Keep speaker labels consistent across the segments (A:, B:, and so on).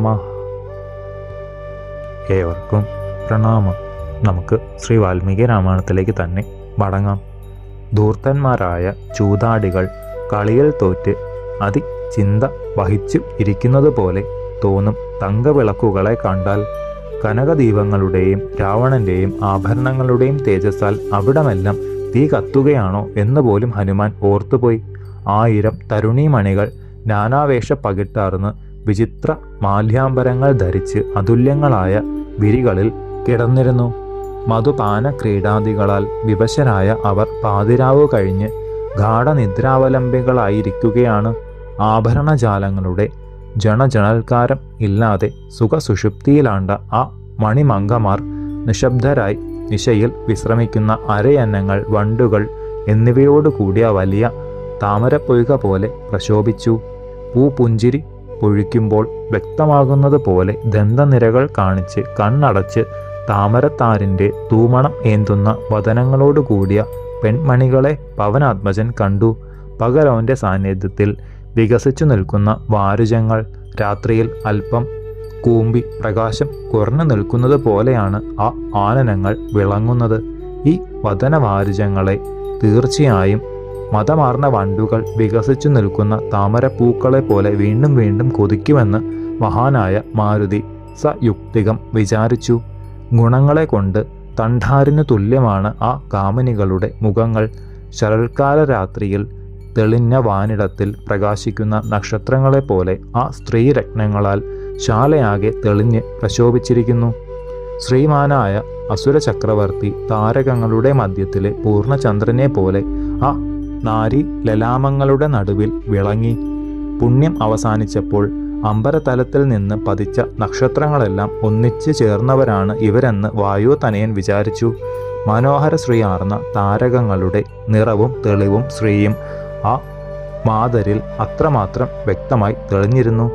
A: നമ. ഏവർക്കും പ്രണാമം. നമുക്ക് ശ്രീ വാൽമീകി രാമായണത്തിലേക്ക് തന്നെ മടങ്ങാം. ധൂർത്തന്മാരായ ചൂതാടികൾ കളിയിൽ തോറ്റ് അതി ചിന്ത വഹിച്ചു ഇരിക്കുന്നത് പോലെ തോന്നും തങ്കവിളക്കുകളെ കണ്ടാൽ കനകദീപങ്ങളുടെയും രാവണന്റെയും ആഭരണങ്ങളുടെയും തേജസ്സാൽ അവിടമെല്ലാം തീ കത്തുകയാണോ എന്ന് പോലും ഹനുമാൻ ഓർത്തുപോയി. ആയിരം തരുണീമണികൾ നാനാവേഷ പകിട്ടാർന്ന് വിചിത്ര മാല്യാംബരങ്ങൾ ധരിച്ച് അതുല്യങ്ങളായ വിരികളിൽ കിടന്നിരുന്നു. മധുപാന ക്രീഡാദികളാൽ വിവശരായ അവർ പാതിരാവ് കഴിഞ്ഞ് ഗാഠനിദ്രാവലംബികളായിരിക്കുകയാണ്. ആഭരണജാലങ്ങളുടെ ജണജണൽക്കാരം ഇല്ലാതെ സുഖസുഷുപ്തിയിലാണ്ട ആ മണിമങ്കമാർ നിശബ്ദരായി നിശയിൽ വിശ്രമിക്കുന്ന അരയന്നങ്ങൾ വണ്ടുകൾ എന്നിവയോടുകൂടിയ വലിയ താമരപ്പൊയ്ക പോലെ പ്രശോഭിച്ചു. പൂപുഞ്ചിരി പൊഴിക്കുമ്പോൾ വ്യക്തമാകുന്നത് പോലെ ദന്തനിരകൾ കാണിച്ച് കണ്ണടച്ച് താമരത്താരിന്റെ തൂമണം ഏന്തുന്ന വദനങ്ങളോട് കൂടിയ പെൺമണികളെ പവനാത്മജൻ കണ്ടു. പകരവന്റെ സാന്നിധ്യത്തിൽ വികസിച്ചു നിൽക്കുന്ന വാരുജങ്ങൾ രാത്രിയിൽ അല്പം കൂമ്പി പ്രകാശം കുറഞ്ഞു നിൽക്കുന്നത് പോലെയാണ് ആ ആനനങ്ങൾ വിളങ്ങുന്നത്. ഈ വതനവാരുജങ്ങളെ തീർച്ചയായും മതമാർന്ന വണ്ടുകൾ വികസിച്ചു നിൽക്കുന്ന താമരപ്പൂക്കളെ പോലെ വീണ്ടും വീണ്ടും കൊതിക്കുമെന്ന് മഹാനായ മാരുതി സയുക്തികം വിചാരിച്ചു. ഗുണങ്ങളെ കൊണ്ട് തണ്ടാരിന് തുല്യമാണ് ആ കാമനികളുടെ മുഖങ്ങൾ. ശരൽക്കാല രാത്രിയിൽ തെളിഞ്ഞ വാനിടത്തിൽ പ്രകാശിക്കുന്ന നക്ഷത്രങ്ങളെപ്പോലെ ആ സ്ത്രീരത്നങ്ങളാൽ ശാലയാകെ തെളിഞ്ഞ് പ്രശോഭിച്ചിരിക്കുന്നു. ശ്രീമാനായ അസുര ചക്രവർത്തി താരകങ്ങളുടെ മധ്യത്തിലെ പൂർണചന്ദ്രനെ പോലെ ആ നാരി ലലാമങ്ങളുടെ നടുവിൽ വിളങ്ങി. പുണ്യം അവസാനിച്ചപ്പോൾ അമ്പരതലത്തിൽ നിന്ന് പതിച്ച നക്ഷത്രങ്ങളെല്ലാം ഒന്നിച്ചു ചേർന്നവരാണ് ഇവരെന്ന് വായു തനയൻ വിചാരിച്ചു. മനോഹര ശ്രീയാർന്ന താരകങ്ങളുടെ നിറവും തെളിവും ശ്രീയും ആ മാതരിൽ അത്രമാത്രം വ്യക്തമായി തെളിഞ്ഞിരുന്നു.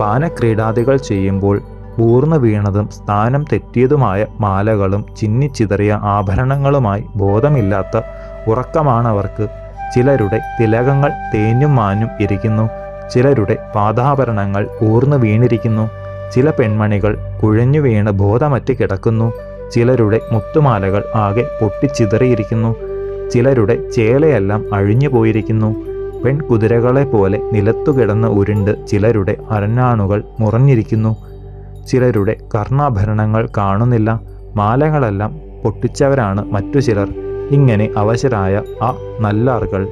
A: പാനക്രീഡാദികൾ ചെയ്യുമ്പോൾ ഊർന്നു വീണതും സ്ഥാനം തെറ്റിയതുമായ മാലകളും ചിന്നിച്ചിതറിയ ആഭരണങ്ങളുമായി ബോധമില്ലാത്ത ഉറക്കമാണവർക്ക് ചിലരുടെ തിലകങ്ങൾ തേഞ്ഞും മാഞ്ഞും ഇരിക്കുന്നു. ചിലരുടെ പാദാഭരണങ്ങൾ ഊർന്നു വീണിരിക്കുന്നു. ചില പെൺമണികൾ കുഴഞ്ഞു വീണ് ബോധമറ്റ് കിടക്കുന്നു. ചിലരുടെ മുത്തുമാലകൾ ആകെ പൊട്ടിച്ചിതറിയിരിക്കുന്നു. ചിലരുടെ ചേലയെല്ലാം അഴിഞ്ഞു പോയിരിക്കുന്നു. പെൺകുതിരകളെ പോലെ നിലത്തുകിടന്ന് ഉരുണ്ട് ചിലരുടെ അരഞ്ഞാണുകൾ മുറഞ്ഞിരിക്കുന്നു. ചിലരുടെ കർണാഭരണങ്ങൾ കാണുന്നില്ല. മാലകളെല്ലാം പൊട്ടിച്ചവരാണ് മറ്റു ചിലർ. ഇങ്ങനെ അവശരായ ആ നല്ലാറുകൾ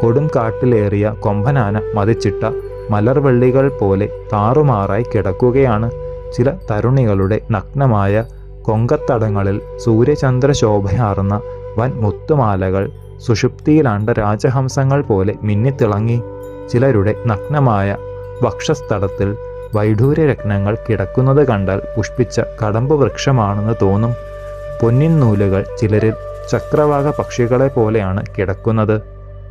A: കൊടും കാട്ടിലേറിയ കൊമ്പനാന മതിച്ചിട്ട മലർവള്ളികൾ പോലെ താറുമാറായി കിടക്കുകയാണ് ചില തരുണികളുടെ നഗ്നമായ കൊങ്കത്തടങ്ങളിൽ സൂര്യചന്ദ്ര ശോഭയാർന്ന വൻ മുത്തുമാലകൾ സുഷുപ്തിയിലാണ്ട രാജഹംസങ്ങൾ പോലെ മിന്നിത്തിളങ്ങി. ചിലരുടെ നഗ്നമായ വക്ഷസ്ഥലത്തിൽ വൈഢൂര്യരത്നങ്ങൾ കിടക്കുന്നത് കണ്ടാൽ പുഷ്പിച്ച കടമ്പ് വൃക്ഷമാണെന്ന് തോന്നും. പൊന്നിൻ നൂലുകൾ ചിലരിൽ ചക്രവാക പക്ഷികളെ പോലെയാണ് കിടക്കുന്നത്.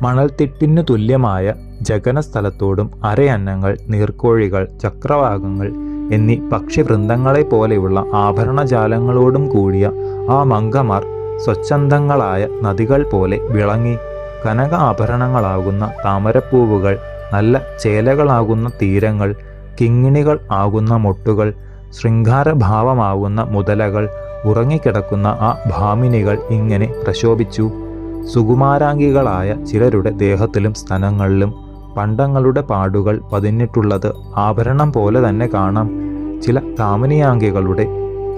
A: മണൽത്തിട്ടിനു തുല്യമായ ജഗനസ്ഥലത്തോടും അരയന്നങ്ങൾ നീർക്കോഴികൾ ചക്രവാകങ്ങൾ എന്നീ പക്ഷിവൃന്ദങ്ങളെ പോലെയുള്ള ആഭരണജാലങ്ങളോടും കൂടിയ ആ മങ്കമാർ സ്വച്ഛന്തങ്ങളായ നദികൾ പോലെ വിളങ്ങി. കനക ആഭരണങ്ങളാകുന്ന താമരപ്പൂവുകൾ നല്ല ചേലകളാകുന്ന തീരങ്ങൾ കിങ്ങിണികൾ ആകുന്ന മൊട്ടുകൾ ശൃംഗാരഭാവമാകുന്ന മുതലകൾ ഉറങ്ങിക്കിടക്കുന്ന ആ ഭാമിനികൾ ഇങ്ങനെ പ്രശോഭിച്ചു. സുകുമാരാംഗികളായ ചിലരുടെ ദേഹത്തിലും സ്തനങ്ങളിലും പണ്ടങ്ങളുടെ പാടുകൾ പതിഞ്ഞിട്ടുള്ളത് ആഭരണം പോലെ തന്നെ കാണാം. ചില കാമിനിയാംഗികളുടെ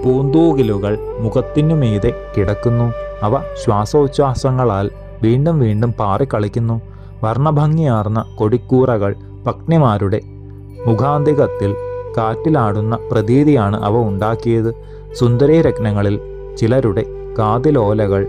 A: പൂന്തൂകിലുകൾ മുഖത്തിനു മീതെ കിടക്കുന്നു. അവ ശ്വാസോച്ഛ്വാസങ്ങളാൽ വീണ്ടും വീണ്ടും പാറിക്കളിക്കുന്നു. വർണഭംഗിയാർന്ന കൊടിക്കൂറകൾ പത്നിമാരുടെ മുഖാന്തികത്തിൽ കാറ്റിലാടുന്ന പ്രതീതിയാണ് അവ ഉണ്ടാക്കിയത്. സുന്ദരീ രത്നങ്ങളിൽ ചിലരുടെ കാതിലോലകൾ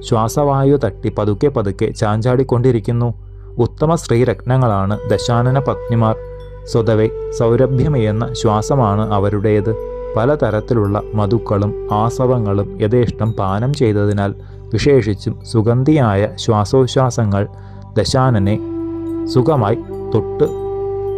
A: ശ്വാസവായു തട്ടി പതുക്കെ പതുക്കെ ചാഞ്ചാടിക്കൊണ്ടിരിക്കുന്നു. ഉത്തമ സ്ത്രീരത്നങ്ങളാണ് ദശാനന പത്നിമാർ. സ്വതവേ സൗരഭ്യമേയെന്ന ശ്വാസമാണ് അവരുടേത്. പലതരത്തിലുള്ള മധുക്കളും ആസവങ്ങളും യഥേഷ്ടം പാനം ചെയ്തതിനാൽ വിശേഷിച്ചും സുഗന്ധിയായ ശ്വാസോച്ഛ്വാസങ്ങൾ ദശാനനെ സുഖമായി തൊട്ട്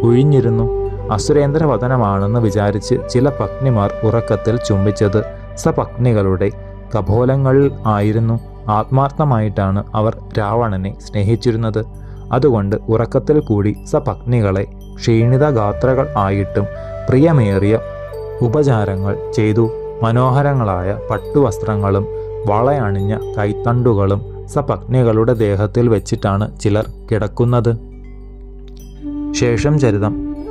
A: ഒഴിഞ്ഞിരുന്നു അസുരേന്ദ്രവദനമാണെന്ന് വിചാരിച്ച് ചില പത്നിമാർ ഉറക്കത്തിൽ ചുംബിച്ചത് സപത്നികളുടെ കപോലങ്ങളിൽ ആയിരുന്നു. ആത്മാർത്ഥമായിട്ടാണ് അവർ രാവണനെ സ്നേഹിച്ചിരുന്നത്. അതുകൊണ്ട് ഉറക്കത്തിൽ കൂടി സപത്നികളെ ക്ഷീണിത ഗാത്രകൾ ആയിട്ടും പ്രിയമേറിയ ഉപചാരങ്ങൾ ചെയ്തു. മനോഹരങ്ങളായ പട്ടുവസ്ത്രങ്ങളും വളയണിഞ്ഞ കൈത്തണ്ടുകളും സപത്നികളുടെ ദേഹത്തിൽ വെച്ചിട്ടാണ് ചിലർ കിടക്കുന്നത്. ശേഷം ചരിതം.